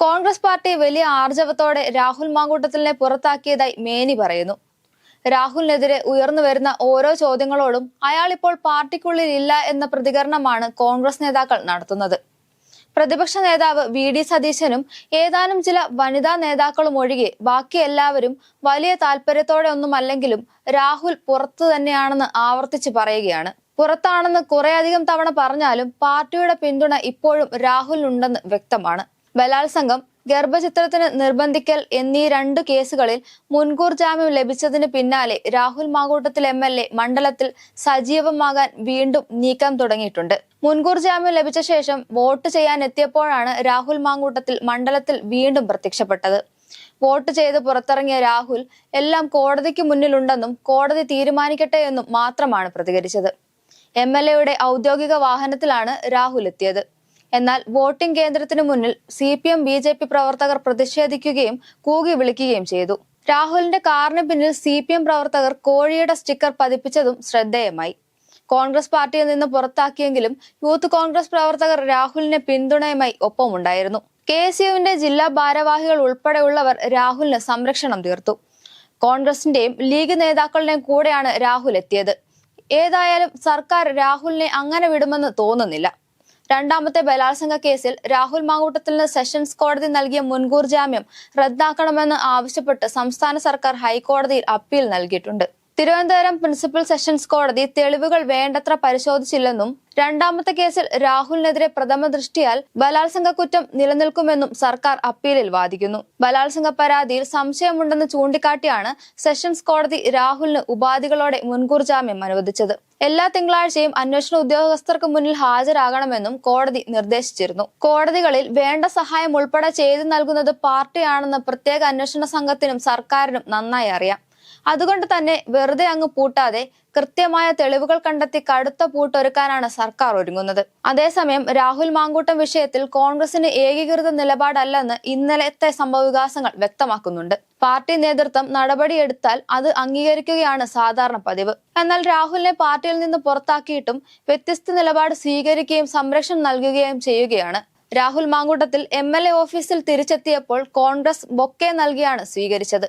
Congress party വലിയ ആർജവത്തോടെ രാഹുൽ മാങ്കൂട്ടത്തിലിനെ പുറത്താക്കിയതായി മേനി പറയുന്നു. രാഹുലിനെതിരെ ഉയർന്നു വരുന്ന ഓരോ ചോദ്യങ്ങളോടും അയാൾ ഇപ്പോൾ പാർട്ടിക്കുള്ളിൽ ഇല്ല എന്ന പ്രതികരണമാണ് കോൺഗ്രസ് നേതാക്കൾ നടത്തുന്നത്. പ്രതിപക്ഷ നേതാവ് വി ഡി സതീശനും ഏതാനും ചില വനിതാ നേതാക്കളും ഒഴികെ ബാക്കി എല്ലാവരും വലിയ താല്പര്യത്തോടെ ഒന്നുമല്ലെങ്കിലും രാഹുൽ പുറത്തു തന്നെയാണെന്ന് ആവർത്തിച്ച് പറയുകയാണ്. പുറത്താണെന്ന് കുറേയധികം തവണ പറഞ്ഞാലും പാർട്ടിയുടെ പിന്തുണ ഇപ്പോഴും രാഹുലിനുണ്ടെന്ന് വ്യക്തമാണ്. ബലാത്സംഗം ഗർഭചിത്രത്തിന് നിർബന്ധിക്കൽ എന്നീ രണ്ട് കേസുകളിൽ മുൻകൂർ ജാമ്യം ലഭിച്ചതിന് പിന്നാലെ Rahul Mankoottathil M L A മണ്ഡലത്തിൽ സജീവമാകാൻ വീണ്ടും നീക്കം തുടങ്ങിയിട്ടുണ്ട്. മുൻകൂർ ജാമ്യം ലഭിച്ച ശേഷം വോട്ട് ചെയ്യാൻ എത്തിയപ്പോഴാണ് രാഹുൽ മാങ്കൂട്ടത്തിൽ മണ്ഡലത്തിൽ വീണ്ടും പ്രത്യക്ഷപ്പെട്ടത്. വോട്ട് ചെയ്ത് പുറത്തിറങ്ങിയ രാഹുൽ എല്ലാം കോടതിക്ക് മുന്നിലുണ്ടെന്നും കോടതി തീരുമാനിക്കട്ടെ എന്നും മാത്രമാണ് പ്രതികരിച്ചത്. എം എൽ എയുടെ ഔദ്യോഗിക വാഹനത്തിലാണ് രാഹുൽ എത്തിയത്. എന്നാൽ വോട്ടിംഗ് കേന്ദ്രത്തിനു മുന്നിൽ C P M B J P പ്രവർത്തകർ പ്രതിഷേധിക്കുകയും കൂകി വിളിക്കുകയും ചെയ്തു. രാഹുലിന്റെ കാറിന് പിന്നിൽ സി പി എം പ്രവർത്തകർ കോഴിയുടെ സ്റ്റിക്കർ പതിപ്പിച്ചതും ശ്രദ്ധേയമായി. കോൺഗ്രസ് പാർട്ടിയിൽ നിന്ന് പുറത്താക്കിയെങ്കിലും യൂത്ത് കോൺഗ്രസ് പ്രവർത്തകർ രാഹുലിനെ പിന്തുണയുമായി ഒപ്പമുണ്ടായിരുന്നു. കെ എസ് യുവിന്റെ ജില്ലാ ഭാരവാഹികൾ ഉൾപ്പെടെയുള്ളവർ രാഹുലിന് സംരക്ഷണം തീർത്തു. കോൺഗ്രസിന്റെയും ലീഗ് നേതാക്കളുടെയും കൂടെയാണ് രാഹുൽ എത്തിയത്. ഏതായാലും സർക്കാർ രാഹുലിനെ അങ്ങനെ വിടുമെന്ന് തോന്നുന്നില്ല. രണ്ടാമത്തെ ബലാത്സംഗ കേസിൽ രാഹുൽ മാങ്കൂട്ടത്തിന് സെഷൻസ് കോടതി നൽകിയ മുൻകൂർ ജാമ്യം റദ്ദാക്കണമെന്ന് ആവശ്യപ്പെട്ട് സംസ്ഥാന സർക്കാർ ഹൈക്കോടതിയിൽ അപ്പീൽ നൽകിയിട്ടുണ്ട്. തിരുവനന്തപുരം പ്രിൻസിപ്പൽ സെഷൻസ് കോടതി തെളിവുകൾ വേണ്ടത്ര പരിശോധിച്ചില്ലെന്നും രണ്ടാമത്തെ കേസിൽ രാഹുലിനെതിരെ പ്രഥമ ദൃഷ്ടിയാൽ ബലാത്സംഗ കുറ്റം നിലനിൽക്കുമെന്നും സർക്കാർ അപ്പീലിൽ വാദിക്കുന്നു. ബലാത്സംഗ പരാതിയിൽ സംശയമുണ്ടെന്ന് ചൂണ്ടിക്കാട്ടിയാണ് സെഷൻസ് കോടതി രാഹുലിന് ഉപാധികളോടെ മുൻകൂർ ജാമ്യം അനുവദിച്ചത്. എല്ലാ തിങ്കളാഴ്ചയും അന്വേഷണ ഉദ്യോഗസ്ഥർക്ക് മുന്നിൽ ഹാജരാകണമെന്നും കോടതി നിർദ്ദേശിച്ചിരുന്നു. കോടതികളിൽ വേണ്ട സഹായം ഉൾപ്പെടെ ചെയ്തു നൽകുന്നത് പാർട്ടിയാണെന്ന് പ്രത്യേക അന്വേഷണ സംഘത്തിനും സർക്കാരിനും നന്നായി അറിയാം. അതുകൊണ്ട് തന്നെ വെറുതെ അങ്ങ് പൂട്ടാതെ കൃത്യമായ തെളിവുകൾ കണ്ടെത്തി കടുത്ത പൂട്ടൊരുക്കാനാണ് സർക്കാർ ഒരുങ്ങുന്നത്. അതേസമയം രാഹുൽ മാങ്കൂട്ടം വിഷയത്തിൽ കോൺഗ്രസിന് ഏകീകൃത നിലപാടല്ലെന്ന് ഇന്നലത്തെ സംഭവവികാസങ്ങൾ വ്യക്തമാക്കുന്നുണ്ട്. പാർട്ടി നേതൃത്വം നടപടിയെടുത്താൽ അത് അംഗീകരിക്കുകയാണ് സാധാരണ പതിവ്. എന്നാൽ രാഹുലിനെ പാർട്ടിയിൽ നിന്ന് പുറത്താക്കിയിട്ടും വ്യത്യസ്ത നിലപാട് സ്വീകരിക്കുകയും സംരക്ഷണം നൽകുകയും ചെയ്യുകയാണ്. Rahul Mankoottathil M L A ഓഫീസിൽ തിരിച്ചെത്തിയപ്പോൾ കോൺഗ്രസ് ബൊക്കെ നൽകിയാണ് സ്വീകരിച്ചത്.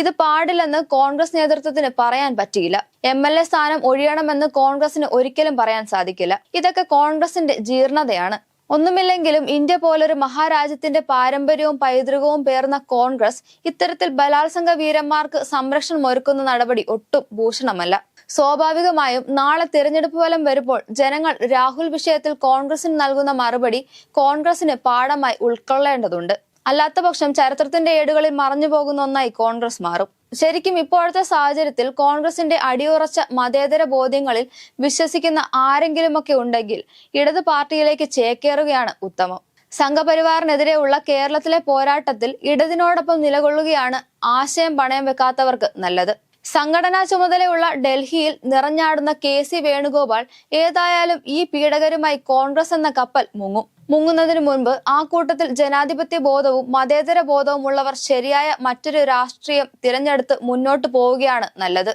ഇത് പാടില്ലെന്ന് കോൺഗ്രസ് നേതൃത്വത്തിന് പറയാൻ പറ്റിയില്ല. എം എൽ എ സ്ഥാനം ഒഴിയണമെന്ന് കോൺഗ്രസിന് ഒരിക്കലും പറയാൻ സാധിക്കില്ല. ഇതൊക്കെ കോൺഗ്രസിന്റെ ജീർണതയാണ്. ഒന്നുമില്ലെങ്കിലും ഇന്ത്യ പോലൊരു മഹാരാജ്യത്തിന്റെ പാരമ്പര്യവും പൈതൃകവും പേർന്ന കോൺഗ്രസ് ഇത്തരത്തിൽ ബലാത്സംഗ വീരന്മാർക്ക് സംരക്ഷണം ഒരുക്കുന്ന നടപടി ഒട്ടും ഭൂഷണമല്ല. സ്വാഭാവികമായും നാളെ തിരഞ്ഞെടുപ്പ് ഫലം വരുമ്പോൾ ജനങ്ങൾ രാഹുൽ വിഷയത്തിൽ കോൺഗ്രസിന് നൽകുന്ന മറുപടി കോൺഗ്രസിന് പാഠമായി ഉൾക്കൊള്ളേണ്ടതുണ്ട്. അല്ലാത്ത പക്ഷം ചരിത്രത്തിന്റെ ഏടുകളിൽ മറഞ്ഞു പോകുന്ന ഒന്നായി കോൺഗ്രസ് മാറും. ശരിക്കും ഇപ്പോഴത്തെ സാഹചര്യത്തിൽ കോൺഗ്രസിന്റെ അടിയുറച്ച മതേതര ബോധ്യങ്ങളിൽ വിശ്വസിക്കുന്ന ആരെങ്കിലുമൊക്കെ ഉണ്ടെങ്കിൽ ഇടത് പാർട്ടിയിലേക്ക് ചേക്കേറുകയാണ് ഉത്തമം. സംഘപരിവാറിനെതിരെയുള്ള കേരളത്തിലെ പോരാട്ടത്തിൽ ഇടതിനോടൊപ്പം നിലകൊള്ളുകയാണ് ആശയം പണയം വെക്കാത്തവർക്ക് നല്ലത്. സംഘടനാ ചുമതലയുള്ള ഡൽഹിയിൽ നിറഞ്ഞാടുന്ന കെ സി വേണുഗോപാൽ ഏതായാലും ഈ പീഡകരുമായി കോൺഗ്രസ് എന്ന കപ്പൽ മുങ്ങും. മുങ്ങുന്നതിന് മുൻപ് ആ കൂട്ടത്തിൽ ജനാധിപത്യ ബോധവും മതേതര ബോധവും ഉള്ളവർ ശരിയായ മറ്റൊരു രാഷ്ട്രീയം തിരഞ്ഞെടുത്ത് മുന്നോട്ട് പോവുകയാണ് നല്ലത്.